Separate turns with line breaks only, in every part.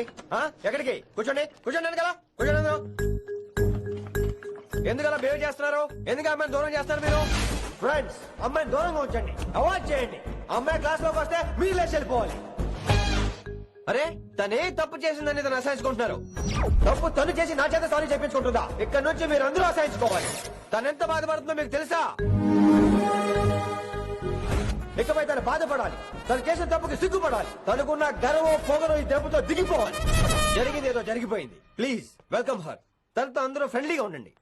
ఎక్కడికి? ఆ? ఎక్కడికి? కూర్చోండి. కూర్చోండి ఎందుకలా కూర్చోండి ఎందుకు ఎందుకలా బిహేవ్ చేస్తున్నారు? ఎందుకు అమ్మాయిని దూరం చేస్తారు మీరు? ఫ్రెండ్స్ అమ్మాయిని దూరంగా ఉంచండి. అవాయిడ్ చేయండి. అమ్మాయి క్లాస్లోకి వస్తే మీరు లేచి వెళ్ళిపోవాలి. అరే తనే తప్పు చేసిందని తను అసహించుకుంటున్నారు? తప్పు తను చేసి నా చేత సారీ చెప్పించుకుంటుందా? ఇక్కడ నుంచి మీరు అందరూ అసహించుకోవాలి. తను ఎంత బాధపడుతుందో మీకు తెలుసా? ఇకపై తను బాధపడాలి. తను చేసిన తప్పుకి సిగ్గుపడాలి. తనకున్న గర్వం పొగరు ఈ దెబ్బతో దిగిపోవాలి. జరిగింది ఏదో జరిగిపోయింది. Please welcome her. తనతో అందరూ ఫ్రెండ్లీగా ఉండండి.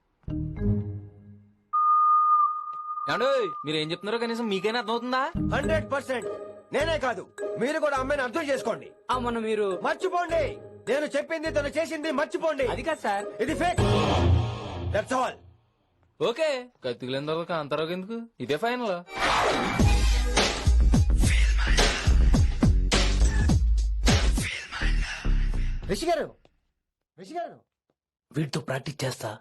మీరు ఏం చెప్తున్నారో కనీసం మీకైనా అర్థమవుతుందా?
Hundred percent. నేనే కాదు మీరు కూడా అమ్మాయిని అర్థం చేసుకోండి.
ఆ, మొన్న మీరు
మర్చిపోండి. నేను చెప్పింది తను చేసింది మర్చిపోండి.
అది కాదు సార్.
ఇది ఫేక్ దట్స్ ఆల్
ఓకే. కత్తిలేని తర్వాత కాంతారావు ఎందుకు? ఇదే ఫైనల్
రిషి గారు రిషి గారు
వీటితో ప్రాక్టీస్ చేస్తా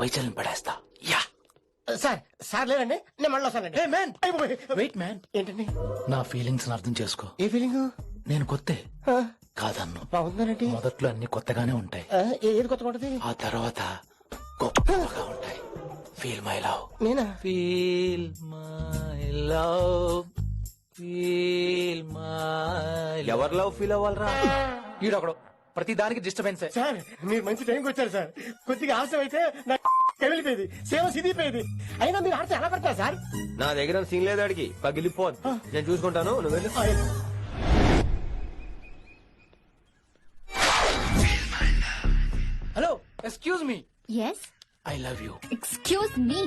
వైశాల్యం పడేస్తా. యా.
సార్ సార్ లేదండి నేను మళ్ళీ వస్తానండి.
మ్యాన్ వెయిట్ మ్యాన్
ఏంటండి?
నా ఫీలింగ్స్ అర్థం చేసుకో.
ఏ ఫీలింగ్?
నేను కొత్తే. కాదన్ను.
బాగుందండి
మొదట్లో అన్ని కొత్తగానే ఉంటాయి.
ఏది కొత్త ఉంటది?
ఆ తర్వాత గొప్పగా ఉంటాయి. ఫీల్ మై లవ్
నేనా?
Feel my love feel my
ఎవరి లవ్ ఫీల్ అవ్వాలరా?
ఈడొకడు. ప్రతి దానికి డిస్టర్బెన్స్.
సార్ మీరు మంచి టైంకి వచ్చారు సార్. కొద్దిగా ఆలస్యం అయితే నాకు కమిలిపోయేది సేవ సిదిపోయేది. అయినా మీరు ఆడితే ఎలా పడతారు సార్?
నా దగ్గర సీన్ లేదు అడిగి పగిలిపోదు. నేను చూసుకుంటాను. నువ్వు వెళ్ళు.
Hello excuse me
yes
I love you
excuse me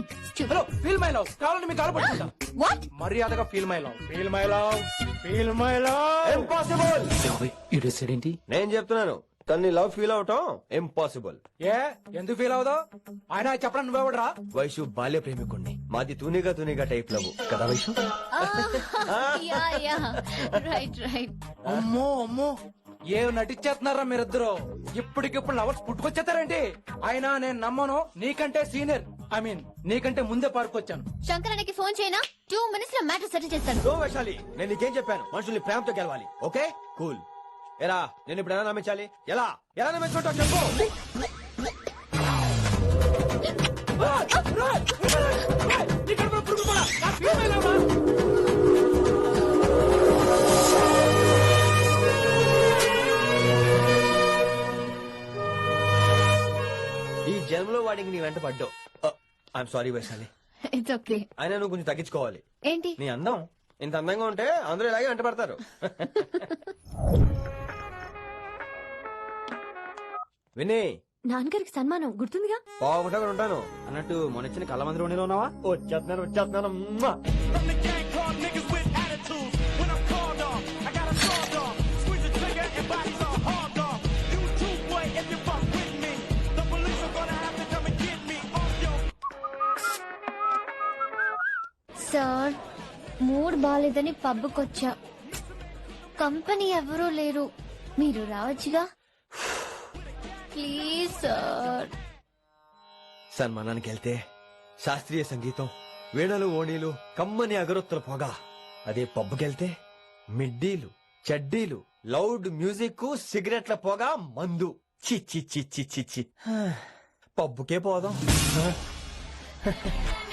hello feel my love కావాలంటే మీకు కాలు పట్టుకుంటా.
వాట్
మర్యాదగా feel my love feel my love feel my love
impossible
ఇడు ఏంటి
నేను చెప్తున్నాను. తన్ని లవ్ ఫీల్ అవటం ఇంపాసిబుల్
ఏ? ఎందుకు ఫీల్ అవుదావు ఆయన చెప్పడం నువ్వెవడరా
వైషు బాల్య ప్రేమికుణ్ణి. మాది తూనిగా తూనిగా టైప్ లవ్ కదా Vaishu?
Yeah yeah right right
అమ్మో అమ్మో. ఏ నటించేస్తున్నారా మీరిద్దరు? ఇప్పటికిప్పుడు లవర్స్ పుట్టుకొచ్చేస్తారేంటి అయినా నేను నమ్మను. నీకంటే సీనియర్ ఐ మీన్ నీకంటే ముందే పార్కొచ్చాను
శంకరన్నకి ఫోన్ చేయనా? టూ మినిట్స్లో మ్యాటర్ సెటిల్ చేస్తాను.
నో వైశాలి నేను నీకేం చెప్పాను? మనుషుల్ని ప్రేమతో గెలవాలి. ఓకే? కూల్. ఎరా నేను ఇప్పుడు ఎలా నమ్మించాలి? ఎలా? ఎలా నమ్మించుకుంటావు చెప్పు. వాడికి నీ వెంట పడ్డావు. I'm sorry Vaishali.
It's okay
అయినా నువ్వు కొంచెం తగ్గించుకోవాలి.
ఏంటి?
నీ అందం ఇంత అందంగా ఉంటే అందరూ ఇలాగే వెంట పడతారు. విని
నాన్నగారికి సన్మానం గుర్తుందిగా?
బాగుంటా ఉంటాను. అన్నట్టు మొన్న ఇచ్చిన కళ్ళ మంది ఉండిలో ఉన్నావా? వచ్చేస్తున్నాను వచ్చేస్తున్నాను
సార్ మూడ్ బాగాలేదని పబ్కొచ్చా కంపెనీ ఎవరూ లేరు. మీరు రావచ్చుగా? Please sir.
సన్మానానికి వెళ్తే శాస్త్రీయ సంగీతం వీణలు ఓణీలు కమ్మని అగరొత్తుల పొగ. అదే పబ్బుకెళ్తే మిడ్డీలు చెడ్డీలు లౌడ్ మ్యూజిక్ సిగరెట్ల పొగ మందు. చి చి చి చి చి చి. హా, పబ్బుకే పోదాం.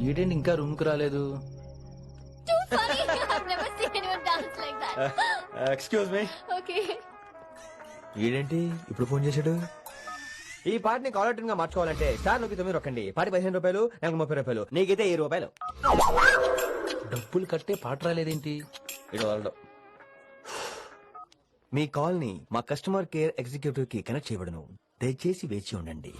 ఏంటండి ఇంకా రూమ్కు రాలేదు
ఎక్స్క్యూజ్ మీ ఏంటంటే ఇప్పుడు ఫోన్ చేశాడు? ఈ పాటని కాలర్ ట్యూన్గా మార్చుకోవాలంటే స్టార్ నొక్కి తొమ్మిది రొక్కండి. పాటి పదిహేను రూపాయలు నాకు ముప్పై రూపాయలు నీకైతే ఈ రూపాయలు.
డబ్బులు కట్టే పాట రాలేదేంటి?
ఇటు వదలడు. మీ కాల్ని మా కస్టమర్ కేర్ ఎగ్జిక్యూటివ్కి కనెక్ట్ చేయబడను. దయచేసి వేచి ఉండండి.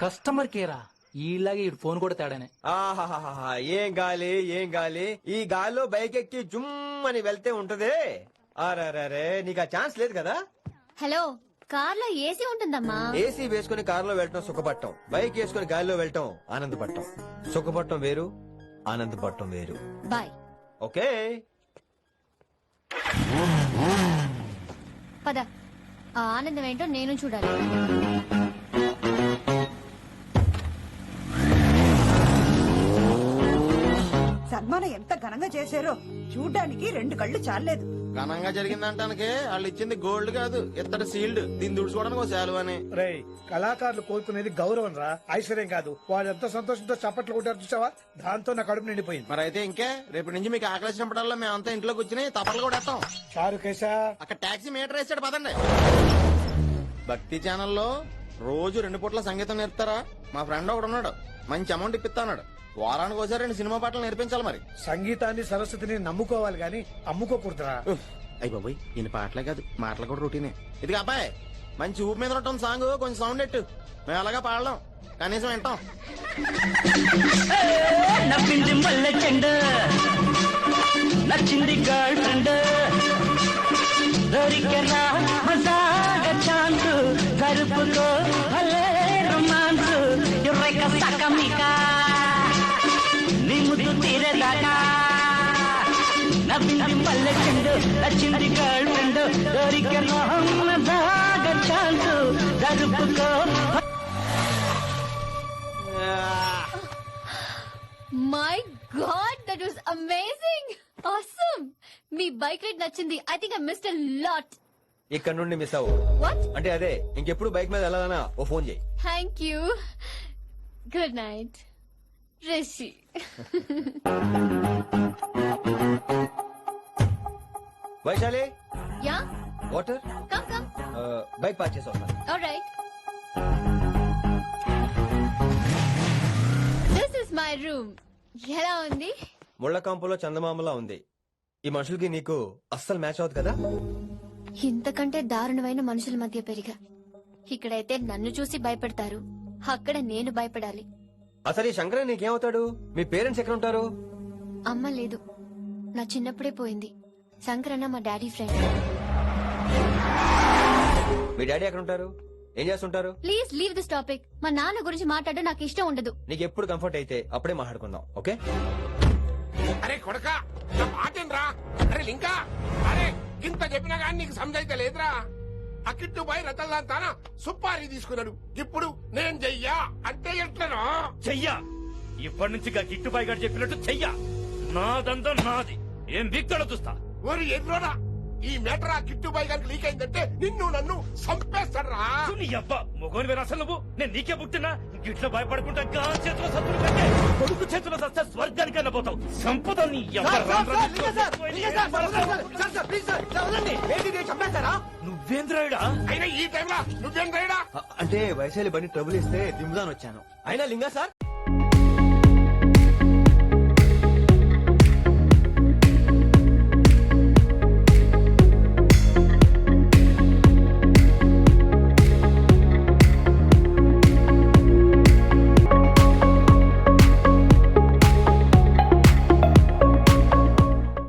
కస్టమర్ కేరా ఈలాగే ఇటు ఫోన్ కూడా తేడానే.
ఆహాహాహా, ఏం గాలి ఏం గాలి? ఈ గాలిలో బైక్ ఎక్కి జుమ్ అని వెళ్తే ఉంటదే? అరే నీకు ఆ ఛాన్స్ లేదు కదా?
హలో కార్లో ఏసీ ఉంటుందమ్మా.
ఏసీ వేసుకుని కారులో వెళ్ళటం సుఖపట్టం. బైక్ వేసుకుని గాలిలో వెళ్ళటం ఆనందపడటం సుఖపట్టం వేరు ఆనందపడటం వేరు.
బాయ్.
ఓకే.
పద. ఆ ఆనందం ఏంటో నేను చూడాలి.
సన్మానం ఎంత ఘనంగా చేశారో చూడ్డానికి రెండు కళ్ళు చాలేదు
ఘనంగా జరిగిందంటానికి వాళ్ళు ఇచ్చింది గోల్డ్ కాదు ఇత్తడి సీల్డ్. దీన్ని దుడుచుకోవడానికి ఒక శాలువ అని
రేయ్ కళాకారులు కోరుకునేది గౌరవం రా ఐశ్వర్యం కాదు. వాళ్ళు ఎంత సంతోషంతో చప్పట్లు కొట్టారు చూసావా? దాంతో నా కడుపు నిండిపోయింది.
మరి అయితే ఇంకే రేపటి నుంచి మీకు ఆకలి వచ్చినప్పుడల్లా మేమంతా ఇంట్లో కూర్చుని తప్పలు కూడా వేస్తాం.
చారు కేశా.
అక్కడ టాక్సీ మీటర్ వేసాడు పదండి. భక్తి ఛానల్లో రోజు రెండు పూట్ల సంగీతం నేర్పుతారా? మా ఫ్రెండ్ ఒకడు ఉన్నాడు మంచి అమౌంట్ ఇప్పిస్తా అన్నాడు. వారానికి ఒకసారి రెండు సినిమా పాటలు నేర్పించాలి మరి.
సంగీతాన్ని సరస్వతిని నమ్ముకోవాలి గాని అమ్ముకోకూడదురా.
అయ్యి బాబోయ్ ఈయన పాటలే కాదు మాటలు కూడా రొటీనే. ఇది అబ్బాయి మంచి ఊపి మీద ఉంటుంది సాంగ్ కొంచెం సౌండ్ ఎట్టు మేము అలాగా పాడలేం కనీసం వింటాం.
నవ్వింది మల్లె చెండు నచ్చింది గర్ల్ ఫ్రెండ్. దొరికెనా మజాగ ఛాన్స్ కరుపుకో మల్లె చెండు నచ్చింది గర్ల్ ఫ్రెండ్. దొరికెనా మజాగ chance కరుపుకో
my god that was amazing awesome me bike ride నచ్చింది. I think I missed lot
ఇక్కడ నుండి మిస్ అవ్వు.
వాట్
అంటే అదే ఇంకెప్పుడు బైక్ మీద వెళ్ళాలన్నా ఓ ఫోన్ చేయి.
Thank you good night Rishi
Vaishali?
Yeah?
Water?
Come come.
Bike park చేసి వస్తాను.
Alright this is my room ఎలా ఉంది?
ముళ్ళ కాంపులో చందమామలా ఉంది. ఈ మనుషులకి నీకు అస్సలు మ్యాచ్ అవుతుంది కదా?
ఇంతకంటే దారుణమైన మనుషుల మధ్య పెరిగా. ఇక్కడైతే నన్ను చూసి భయపడతారు. అక్కడ నేను భయపడాలి.
అసలు ఈ శంకరన్ నీకేమవుతాడు? మీ పేరెంట్స్ ఎక్కడ ఉంటారు
అమ్మ లేదు. నా చిన్నప్పుడే పోయింది. శంకరన్న మా డాడీ ఫ్రెండ్.
మీ డాడీ ఎక్కడ ఉంటారు ఏం చేస్తుంటారు?
Please leave this topic. మా నాన్న గురించి మాట్లాడడం నాకు ఇష్టం ఉండదు.
నీకు ఎప్పుడు కంఫర్ట్ అయితే అప్పుడే మాట్లాడుకుందాం ఓకే?
అరే కొడక నా మాటేనరా అరే లింకా అరే ఇంత చెప్పినా గానీ నీకు సమజైతే లేదురా. అకిట్టు పోయి రతల్లాంతాన సుపారీ తీసుకున్నాడు. ఇప్పుడు నేను చెయ్యా అంటే ఎట్లనో?
చెయ్యా. ఇప్పటి నుంచి గా గిట్టుబాయి గారు చెప్పినట్టు చెయ్యా. నాదంతా నాది. ఏం బిక్కడ చూస్తా?
ఓరి ఎదురోరా ఈ మేటర్ ఆ కిట్టుబాయి గారికి లీక్ అయిందంటే నిన్ను నన్ను చంపేస్తాడరా.
నీ అబ్బా మొగోని వేరు అసలు నువ్వు? నేను నీకే పుట్టినా గిట్ల భయపడకుండా గా చేతిలో సత్తులు కంటే కొడుకు చేతిలో సస్తే స్వర్గానికి అన్నపోతావు. సంపద నీ నువ్వేంద్రాయుడా?
అయినా ఈ టైంలో నువ్వేం
అంటే వైశాలి బండి ట్రబుల్ ఇస్తే దింపుదాని వచ్చాను. అయినా లింగా సార్?